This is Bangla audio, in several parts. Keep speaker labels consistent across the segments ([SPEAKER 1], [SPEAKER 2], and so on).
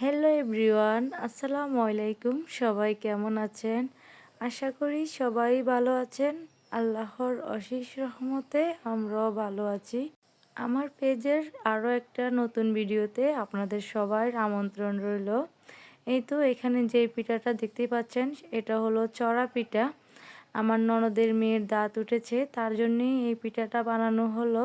[SPEAKER 1] হ্যালো এভরিওয়ান, আসসালামু আলাইকুম। সবাই কেমন আছেন? আশা করি সবাই ভালো আছেন। আল্লাহর অশেষ রহমতে আমরাও ভালো আছি। আমার পেজের আরও একটা নতুন ভিডিওতে আপনাদের সবার আমন্ত্রণ রইল। এই তো এখানে যে পিঠাটা দেখতে পাচ্ছেন, এটা হলো চড়া পিঠা। আমার ননদের মেয়ের দাঁত উঠেছে, তার জন্যই এই পিঠাটা বানানো হলো।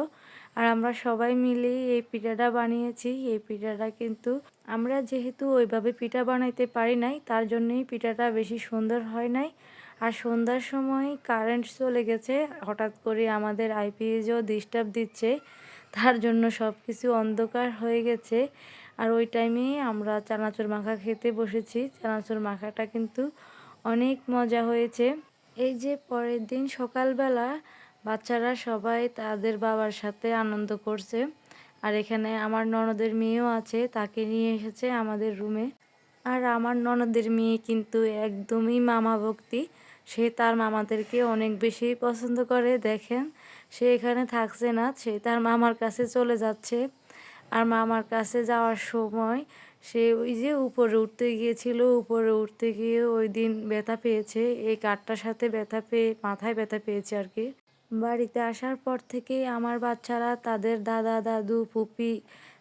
[SPEAKER 1] আর আমরা সবাই মিলে এই পিঠাটা বানিয়েছি। এই পিঠাটা কিন্তু আমরা যেহেতু ওইভাবে পিঠা বানাইতে পারি নাই, তার জন্যই পিঠাটা বেশি সুন্দর হয় নাই। আর সন্ধ্যার সময় কারেন্ট চলে গেছে, হঠাৎ করে আমাদের আইপিএসও ডিস্টার্ব দিচ্ছে, তার জন্য সব কিছু অন্ধকার হয়ে গেছে। আর ওই টাইমে আমরা চানাচুর মাখা খেতে বসেছি, চানাচুর মাখাটা কিন্তু অনেক মজা হয়েছে। এই যে পরের দিন সকালবেলা বাচ্চারা সবাই তাদের বাবার সাথে আনন্দ করছে। আর এখানে আমার ননদের মেয়েও আছে, তাকে নিয়ে এসেছে আমাদের রুমে আর আমার ননদের মেয়ে কিন্তু একদমই মামা ভক্তি সে তার মামাদেরকে অনেক বেশি পছন্দ করে, দেখেন। সে এখানে থাকছে না, সে তার মামার কাছে চলে যাচ্ছে। আর মামার কাছে যাওয়ার সময় সে ওই যে উপরে উঠতে গিয়েছিল, উপরে উঠতে গিয়ে ওই দিন ব্যথা পেয়েছে। এই কাঠটার সাথে ব্যথা পেয়ে, মাথায় ব্যথা পেয়েছে আর কি। বাড়িতে আসার পর থেকেই আমার বাচ্চারা, তাদের দাদা, দাদু পুপি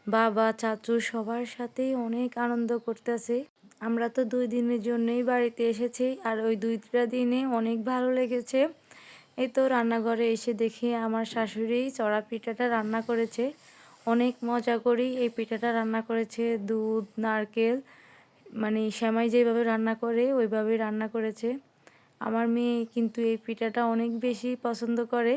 [SPEAKER 1] বাবা, চাচু সবার সাথেই অনেক আনন্দ করতেছে। আমরা তো দুই দিনের জন্যই বাড়িতে এসেছি আর ওই দুইটা দিনে অনেক ভালো লেগেছে। এই তো রান্নাঘরে এসে দেখি আমার শাশুড়ি চড়া পিঠাটা রান্না করেছে। অনেক মজা করি এই পিঠাটা রান্না করেছে, দুধ, নারকেল মানে শ্যামাই যেভাবে রান্না করে, ওইভাবেই রান্না করেছে। আমার মেয়ে কিন্তু এই পিঠাটা অনেক বেশি পছন্দ করে।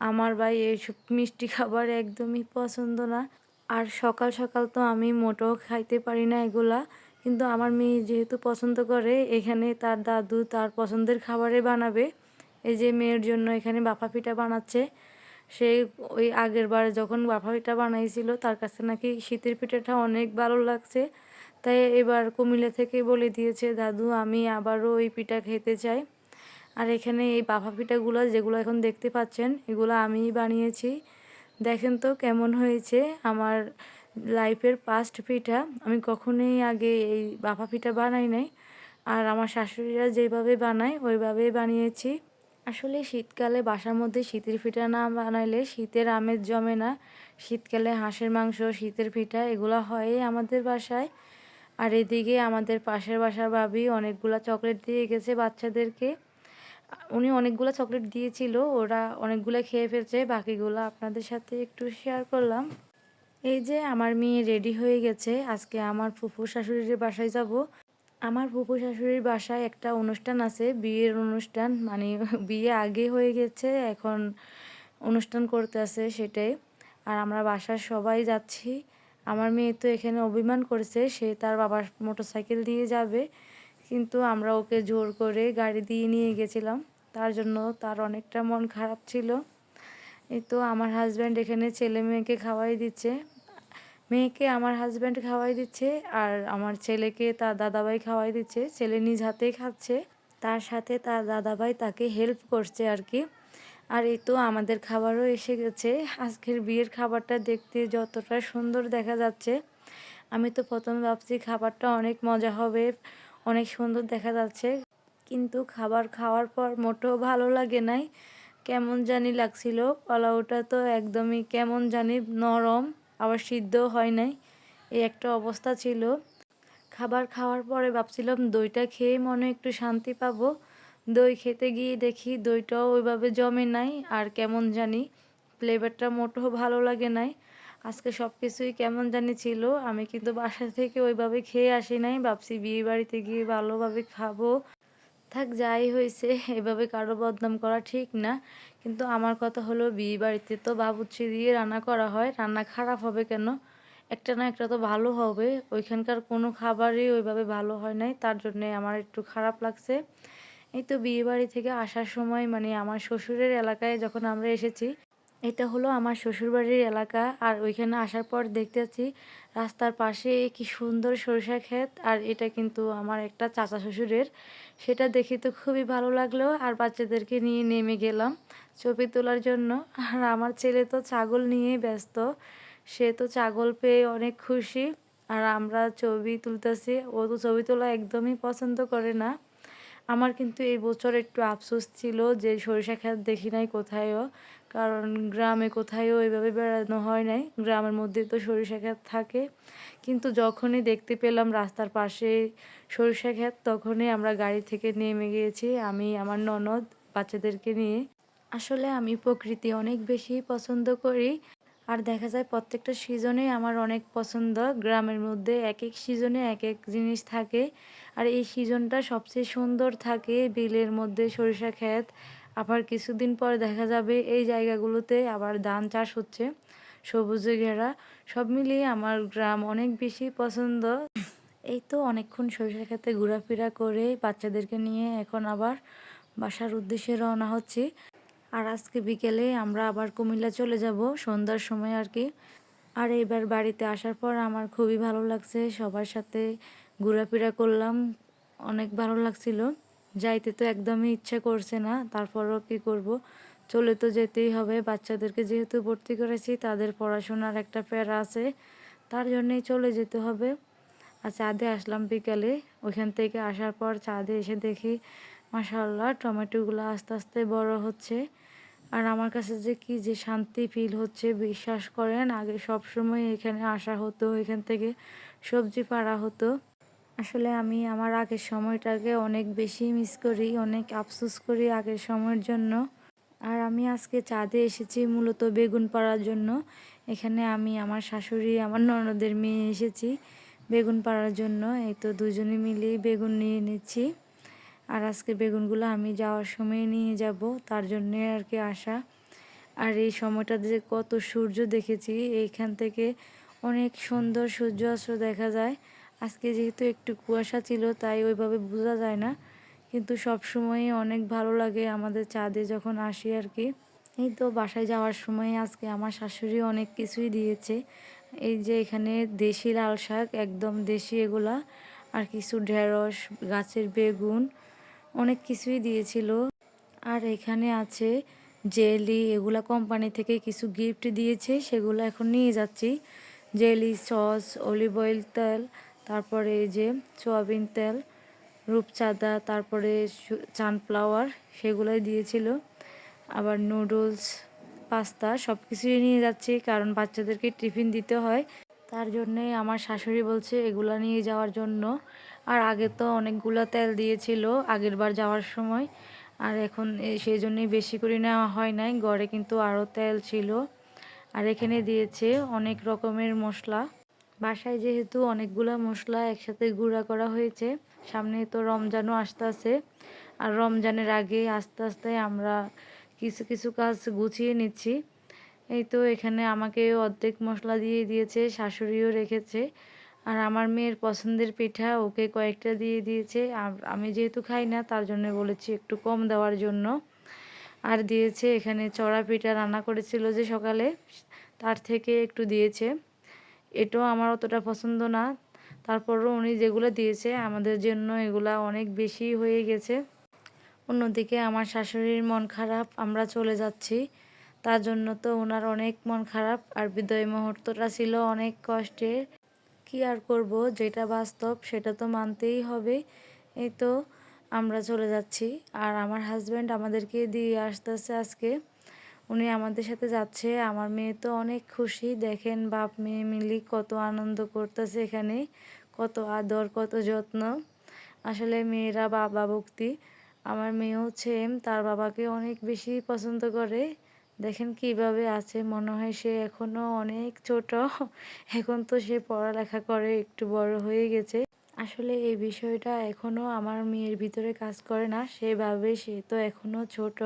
[SPEAKER 1] আমার ভাই এইসব মিষ্টি খাবার একদমই পছন্দ না। আর সকাল সকাল তো আমি মোটেও খাইতে পারি না এগুলা। কিন্তু আমার মেয়ে যেহেতু পছন্দ করে, এখানে তার দাদু তার পছন্দের খাবারে বানাবে। এই যে মেয়ের জন্য এখানে বাফা পিঠা বানাচ্ছে। সে ওই আগের বার যখন বাফা পিঠা বানাইছিল, তার কাছে নাকি শীতের পিঠাটা অনেক ভালো লাগছে। তাই এবার কুমিল্লা থেকে বলে দিয়েছে, দাদু, আমি আবারও ওই পিঠা খেতে চাই। আর এখানে এই বাফা পিঠাগুলো যেগুলো এখন দেখতে পাচ্ছেন, এগুলো আমি বানিয়েছি। দেখেন তো কেমন হয়েছে আমার লাইফের পাস্ট পিঠা। আমি কখনোই আগে এই বাফা পিঠা বানাই নাই। আর আমার শাশুড়িরা যেভাবে বানায়, ওইভাবেই বানিয়েছি। আসলে শীতকালে বাসার মধ্যে শীতের পিঠা না বানাইলে শীতের আমেজ জমে না। শীতকালে হাঁসের মাংস, শীতের পিঠা, এগুলো হয় আমাদের বাসায়। আর এদিকে আমাদের পাশের বাসার ভাবি অনেকগুলো চকলেট দিয়ে গেছে বাচ্চাদেরকে। উনি অনেকগুলো চকলেট দিয়েছিল, ওরা অনেকগুলো খেয়ে ফেলছে, বাকিগুলো আপনাদের সাথে একটু শেয়ার করলাম। এই যে আমার মেয়ে রেডি হয়ে গেছে, আজকে আমার ফুফু শাশুড়ির বাসায় যাব। আমার ফুফু শাশুড়ির বাসায় একটা অনুষ্ঠান আছে, বিয়ের অনুষ্ঠান মানে বিয়ে আগে হয়ে গেছে, এখন অনুষ্ঠান করতে আছে সেটাই। আর আমরা বাসার সবাই যাচ্ছি। আমার মেয়ে তো এখানে অভিমান করেছে, সে তার বাবার মোটরসাইকেল দিয়ে যাবে। কিন্তু আমরা ওকে জোর করে গাড়ি দিয়ে নিয়ে গেছিলাম। তার জন্য তার অনেকটা মন খারাপ ছিল। এই তো আমার হাজব্যান্ড এখানে ছেলে মেয়েকে খাওয়াই দিচ্ছে। মেয়েকে আমার হাজব্যান্ড খাওয়াই দিচ্ছে আর আমার ছেলেকে তার দাদাভাই খাওয়াই দিচ্ছে। ছেলে নিজ হাতেই খাচ্ছে। তার সাথে তার দাদাভাই তাকে হেল্প করছে আর কি। আর এই তো আমাদের খাবারও এসে গেছে। আজকের বিয়ের খাবারটা দেখতে যতটা সুন্দর দেখা যাচ্ছে। আমি তো প্রথমে ভাবছি খাবারটা অনেক মজা হবে। অনেক সুন্দর দেখা যাচ্ছে। কিন্তু খাবার খাওয়ার পর মোটেও ভালো লাগে নাই। কেমন জানি লাগছিল। পোলাওটা তো একদমই কেমন জানি নরম, আবার সিদ্ধও হয় নাই। এই একটা অবস্থা ছিল। খাবার খাওয়ার পরে ভাবছিলাম দইটা খেয়ে মনে একটু শান্তি পাবো। দই খেতে গিয়ে দেখি দইটাও ওইভাবে জমে নাই, আর কেমন জানি ফ্লেভারটা মোটেও ভালো লাগে নাই। আজকে সব কিছুই কেমন জানি ছিল। আমি কিন্তু বাসা থেকে ওইভাবে খেয়ে আসি নাই। ভাবছি বিয়ে বাড়িতে গিয়ে ভালোভাবে খাব। থাক, যাই হয়েছে, এভাবে কারও বদনাম করা ঠিক না। কিন্তু আমার কথা হলো, বিয়ে বাড়িতে তো বাবুচ্ছি দিয়ে রান্না করা হয়। রান্না খারাপ হবে কেন? একটা না একটা তো ভালো হবে। ওইখানকার কোনো খাবারই ওইভাবে ভালো হয় নাই। তার জন্যে আমার একটু খারাপ লাগছে। এই তো বিয়ে বাড়ি থেকে আসার সময় মানে আমার শ্বশুরের এলাকায় যখন আমরা এসেছি এটা হলো আমার শ্বশুরবাড়ির এলাকা। আর ওইখানে আসার পর দেখতে পাচ্ছি রাস্তার পাশে কি সুন্দর সরিষা ক্ষেত। আর এটা কিন্তু আমার একটা চাচা শ্বশুরের। সেটা দেখে তো খুবই ভালো লাগল। আর বাচ্চাদেরকে নিয়ে নেমে গেলাম ছবি তোলার জন্য। আর আমার ছেলে তো ছাগল নিয়েই ব্যস্ত। সে তো ছাগল পেয়ে অনেক খুশি। আর আমরা ছবি তুলতেছি। ও তো ছবি তোলা একদমই পছন্দ করে না। আমার কিন্তু এই বছর একটু আফসোস ছিল যে সরিষা ক্ষেত দেখি নাই কোথায়ও। কারণ গ্রামে কোথায়ও এভাবে বেড়ানো হয় নাই। গ্রামের মধ্যে তো সরিষা ক্ষেত থাকে। কিন্তু যখনই দেখতে পেলাম রাস্তার পাশে সরিষা ক্ষেত তখনই আমরা গাড়ি থেকে নেমে গিয়েছি আমি, আমার ননদ, বাচ্চাদেরকে নিয়ে। আসলে আমি প্রকৃতি অনেক বেশি পছন্দ করি। আর দেখা যায় প্রত্যেকটা সিজনে আমার অনেক পছন্দ। গ্রামের মধ্যে এক এক সিজনে এক এক জিনিস থাকে। আর এই সিজনটা সবচেয়ে সুন্দর থাকে বিলের মধ্যে সরিষা ক্ষেত। আবার কিছুদিন পর দেখা যাবে এই জায়গাগুলোতে আবার ধান চাষ হচ্ছে, সবুজে ঘেরা। সব মিলিয়ে আমার গ্রাম অনেক বেশি পছন্দ। এই তো অনেকক্ষণ সরিষা ক্ষেতে ঘোরাফেরা করে বাচ্চাদেরকে নিয়ে এখন আবার বাসার উদ্দেশ্যে রওনা হচ্ছি। আর আজকে বিকেলে আমরা আবার কুমিল্লা চলে যাব, সন্ধ্যার সময় আর কি। আর এবার বাড়িতে আসার পর আমার খুবই ভালো লাগছে, সবার সাথে ঘোরাফেরা করলাম, অনেক ভালো লাগছিল। যাইতে তো একদমই ইচ্ছা করছে না, তারপরও কি করব? চলে তো যেতেই হবে, বাচ্চাদেরকে যেহেতু ভর্তি করেছি, তাদের পড়াশোনার একটা প্যারা আছে, তার জন্যেই চলে যেতে হবে। আর চাঁদে আসলাম বিকালে ওইখান থেকে আসার পর চাঁদে এসে দেখি মাসাল্লাহ টমেটোগুলো আস্তে আস্তে বড় হচ্ছে। আর আমার কাছে যে কি যে শান্তি ফিল হচ্ছে, বিশ্বাস করেন, আগে সব সময় এখানে আসা হতো, এখান থেকে সবজি পাড়া হতো। আসলে আমি আমার আগের সময়টাকে অনেক বেশি মিস করি, অনেক আফসোস করি আগের সময়ের জন্য। আর আমি আজকে চাঁদে এসেছি মূলত বেগুন পাড়ার জন্য। এখানে আমি আমার শাশুড়ি, আমার ননদের মেয়ে এসেছি বেগুন পাড়ার জন্য। এই তো দুজনে মিলেই বেগুন নিয়ে নিচ্ছি। আর আজকে বেগুনগুলো আমি যাওয়ার সময় নিয়ে যাব, তার জন্যে আর কি আসা। আর এই সময়টা যে কত সূর্য দেখেছি, এইখান থেকে অনেক সুন্দর সূর্য অস্ত্র দেখা যায়। আজকে যেহেতু একটু কুয়াশা ছিল, তাই ওইভাবে বোঝা যায় না। কিন্তু সব সময়ই অনেক ভালো লাগে আমাদের চাঁদে যখন আসি আর কি। এই তো বাসায় যাওয়ার সময় আজকে আমার শাশুড়ি অনেক কিছুই দিয়েছে। এই যে এখানে দেশি লাল শাক, একদম দেশি এগুলা। আর কিছু ঢেঁড়স, গাছের বেগুন অনেক কিছুই দিয়েছিল। আর এখানে আছে জেলি, এগুলা কোম্পানি থেকে কিছু গিফট দিয়েছে, সেগুলো এখন নিয়ে যাচ্ছি। জেলি সস অলিভ অয়েল তেল, তারপরে এই যে সোয়াবিন তেল, রূপচাঁদা, তারপরে সানফ্লাওয়ার সেগুলোই দিয়েছিল। আবার নুডলস পাস্তা সব কিছুই নিয়ে যাচ্ছি, কারণ বাচ্চাদেরকে টিফিন দিতে হয়। তার জন্যে আমার শাশুড়ি বলছে এগুলা নিয়ে যাওয়ার জন্য। আর আগে তো অনেকগুলো তেল দিয়েছিল আগের বার যাওয়ার সময়। আর এখন সেই জন্যই বেশি করে নেওয়া হয় নাই, গড়ে কিন্তু আরও তেল ছিল। আর এখানে দিয়েছে অনেক রকমের মশলা। বাসায় যেহেতু অনেকগুলো মশলা একসাথে গুঁড়া করা হয়েছে, সামনে তো রমজানও আসতে আছে আর রমজানের আগে আস্তে আস্তে আমরা কিছু কিছু কাজ গুছিয়ে নিচ্ছি। এই তো এখানে আমাকে অর্ধেক মশলা দিয়ে দিয়েছে, শাশুড়িও রেখেছে। আর আমার মেয়ের পছন্দের পিঠা ওকে কয়েকটা দিয়ে দিয়েছে। আমি যেহেতু খাই না, তার জন্য বলেছি একটু কম দেওয়ার জন্য। আর দিয়েছে এখানে চড়া পিঠা রান্না করেছিল যে সকালে, তার থেকে একটু দিয়েছে। এটাও আমার অতটা পছন্দ না। তারপরও উনি যেগুলো দিয়েছে, আমাদের জন্য এগুলা অনেক বেশি হয়ে গেছে। অন্যদিকে আমার শাশুড়ির মন খারাপ, আমরা চলে যাচ্ছি। তার জন্য তো ওনার অনেক মন খারাপ, আর বিদয় মুহূর্তটা ছিল অনেক কষ্টের। কি আর করব? যেটা বাস্তব সেটা তো মানতেই হবে। এই তো আমরা চলে যাচ্ছি। আর আমার হাজব্যান্ড আমাদেরকে দিয়ে আসতেছে আজকে। উনি আমাদের সাথে যাচ্ছে। আমার মেয়ে তো অনেক খুশি। দেখেন বাপ মেয়ে মিলি কত আনন্দ করতেছে এখানে। কত আদর, কত যত্ন। আসলে মেয়েরা বাবা ভক্তি। আমার মেয়েও সেম তার বাবাকে অনেক বেশি পছন্দ করে। দেখেন কীভাবে আছে, মনে হয় সে এখনও অনেক ছোট। এখন তো সে পড়ালেখা করে, একটু বড় হয়ে গেছে। আসলে এই বিষয়টা এখনও আমার মেয়ের ভিতরে কাজ করে না, সেভাবে সে তো এখনও ছোট।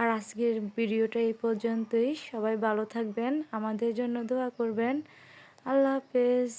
[SPEAKER 1] আর আজকের ভিডিওটা এই পর্যন্তই। সবাই ভালো থাকবেন, আমাদের জন্য দোয়া করবেন। আল্লাহ হাফেজ।